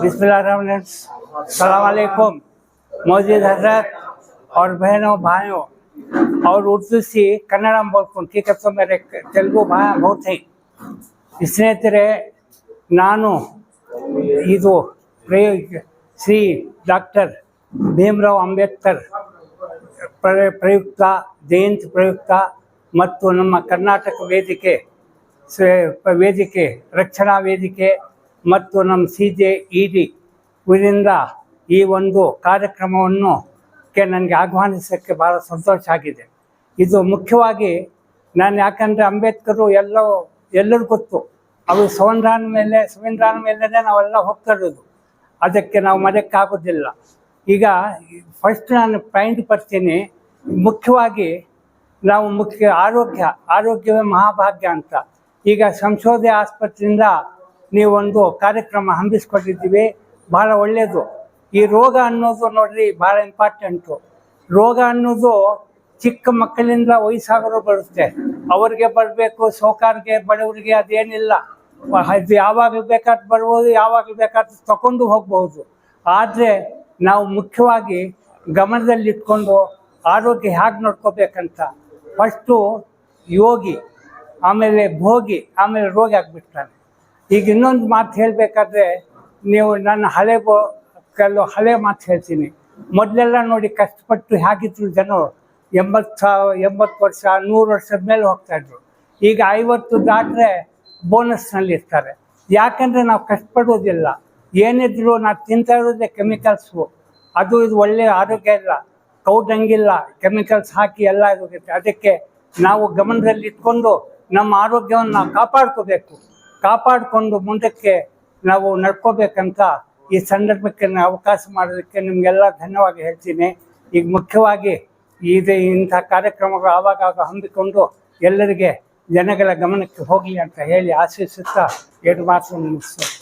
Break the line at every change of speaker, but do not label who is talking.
बिस्मिल्लाह सलामकुम मौजूद हजरत और बहनों भाइयों और उर्दू से कन्नड़ में बोलता हूँ ठीक है तो मेरे तेलुगु भाई बहुत हैं ಸ್ನೇಹಿತರೆ ನಾನು ಇದು ಪ್ರಯೋಗ ಶ್ರೀ ಡಾಕ್ಟರ್ ಭೀಮರಾವ್ ಅಂಬೇಡ್ಕರ್ ಪ್ರ- ಪ್ರಯುಕ್ತ ಜಯಂತಿ ಪ್ರಯುಕ್ತ ಮತ್ತು ನಮ್ಮ ಕರ್ನಾಟಕ ವೇದಿಕೆ ಸ- ವೇದಿಕೆ ರಕ್ಷಣಾ ವೇದಿಕೆ ಮತ್ತು ನಮ್ಮ ಸಿ ಜೆ ಇ ಡಿ ಇವರಿಂದ ಈ ಒಂದು ಕಾರ್ಯಕ್ರಮವನ್ನು ಕೆ ನನಗೆ ಆಹ್ವಾನಿಸೋಕ್ಕೆ ಭಾಳ ಸಂತೋಷ ಆಗಿದೆ. ಇದು ಮುಖ್ಯವಾಗಿ ನಾನು ಯಾಕಂದರೆ ಅಂಬೇಡ್ಕರು ಎಲ್ಲೋ ಎಲ್ಲರೂ ಗೊತ್ತು. ಅವರು ಸಂವಿಧಾನ ಮೇಲೆ ಸಂವಿಧಾನ ಮೇಲೇ ನಾವೆಲ್ಲ ಹೋಗ್ತಾ ಇರೋದು ಅದಕ್ಕೆ ನಾವು ಮರೆಯೋಕ್ಕಾಗೋದಿಲ್ಲ ಈಗ ಫಸ್ಟ್ ನಾನು ಪಾಯಿಂಟ್ ಬರ್ತೀನಿ. ಮುಖ್ಯವಾಗಿ ನಾವು ಮುಖ್ಯ ಆರೋಗ್ಯ, ಆರೋಗ್ಯವೇ ಮಹಾಭಾಗ್ಯ ಅಂತ. ಈಗ ಸಂಶೋಧನೆ ಆಸ್ಪತ್ರೆಯಿಂದ ನೀವೊಂದು ಕಾರ್ಯಕ್ರಮ ಹಮ್ಮಿಸ್ಕೊಂಡಿದ್ದೀವಿ ಭಾಳ ಒಳ್ಳೆಯದು ಈ ರೋಗ ಅನ್ನೋದು ನೋಡ್ರಿ ಭಾಳ ಇಂಪಾರ್ಟೆಂಟು ರೋಗ ಅನ್ನೋದು ಚಿಕ್ಕ ಮಕ್ಕಳಿಂದ ವಯಸ್ಸಾಗರು ಬರುತ್ತೆ. ಅವ್ರಿಗೆ ಬರಬೇಕು, ಸೋಕಾರಿಗೆ, ಬಡವರಿಗೆ ಅದೇನಿಲ್ಲ. ಅದು ಯಾವಾಗಲೂ ಬೇಕಾದ್ರೂ ಬರ್ಬೋದು, ಯಾವಾಗಲೂ ಬೇಕಾದ್ರೂ ತಗೊಂಡು ಹೋಗ್ಬೋದು ಆದರೆ ನಾವು ಮುಖ್ಯವಾಗಿ ಗಮನದಲ್ಲಿಟ್ಕೊಂಡು ಆರೋಗ್ಯ ಹೇಗೆ ನೋಡ್ಕೋಬೇಕಂತ. ಫಸ್ಟು ಯೋಗಿ, ಆಮೇಲೆ ಭೋಗಿ, ಆಮೇಲೆ ರೋಗಿ ಆಗಿಬಿಡ್ತಾನೆ. ಈಗ ಇನ್ನೊಂದು ಮಾತು ಹೇಳಬೇಕಾದ್ರೆ ನೀವು ನನ್ನ ಹಳೆ ಬೋ, ಕೆಲವು ಹಳೆ ಮಾತು ಹೇಳ್ತೀನಿ. ಮೊದಲೆಲ್ಲ ನೋಡಿ ಕಷ್ಟಪಟ್ಟು ಹೇಗಿದ್ರು ಜನರು ಎಂಬತ್ತು ಸಾವಿರ ಎಂಬತ್ತು ವರ್ಷ, ನೂರು ವರ್ಷದ ಮೇಲೆ ಹೋಗ್ತಾಯಿದ್ರು ಈಗ ಐವತ್ತು ದಾಟ್ರೆ ಬೋನಸ್ನಲ್ಲಿ ಇರ್ತಾರೆ. ಯಾಕಂದರೆ ನಾವು ಕಷ್ಟಪಡೋದಿಲ್ಲ ಏನಿದ್ರು ನಾವು ತಿಂತಾ ಇರೋದೇ ಕೆಮಿಕಲ್ಸು. ಅದು ಇದು ಒಳ್ಳೆಯ ಆರೋಗ್ಯ ಇಲ್ಲ. ಕೌಡಂಗಿಲ್ಲ ಕೆಮಿಕಲ್ಸ್ ಹಾಕಿ ಎಲ್ಲ ಇರುತ್ತೆ ಅದಕ್ಕೆ ನಾವು ಗಮನದಲ್ಲಿ ಇಟ್ಕೊಂಡು ನಮ್ಮ ಆರೋಗ್ಯವನ್ನು ನಾವು ಕಾಪಾಡ್ಕೋಬೇಕು. ಕಾಪಾಡಿಕೊಂಡು ಮುಂದಕ್ಕೆ ನಾವು ನಡ್ಕೋಬೇಕಂತ ಈ ಸಂದರ್ಭಕ್ಕೆ ಅವಕಾಶ ಮಾಡೋದಕ್ಕೆ ನಿಮಗೆಲ್ಲ ಧನ್ಯವಾದ ಹೇಳ್ತೀನಿ. ಈಗ ಮುಖ್ಯವಾಗಿ ಇದು ಇಂಥ ಕಾರ್ಯಕ್ರಮಗಳು ಆವಾಗ ಹಮ್ಮಿಕೊಂಡು ಎಲ್ಲರಿಗೆ ಜನಗಳ ಗಮನಕ್ಕೆ ಹೋಗಲಿ ಅಂತ ಹೇಳಿ ಆಶಿಸುತ್ತಾ ಎರಡು ಮಾತು ಮುಗಿಸ್ತೇನೆ.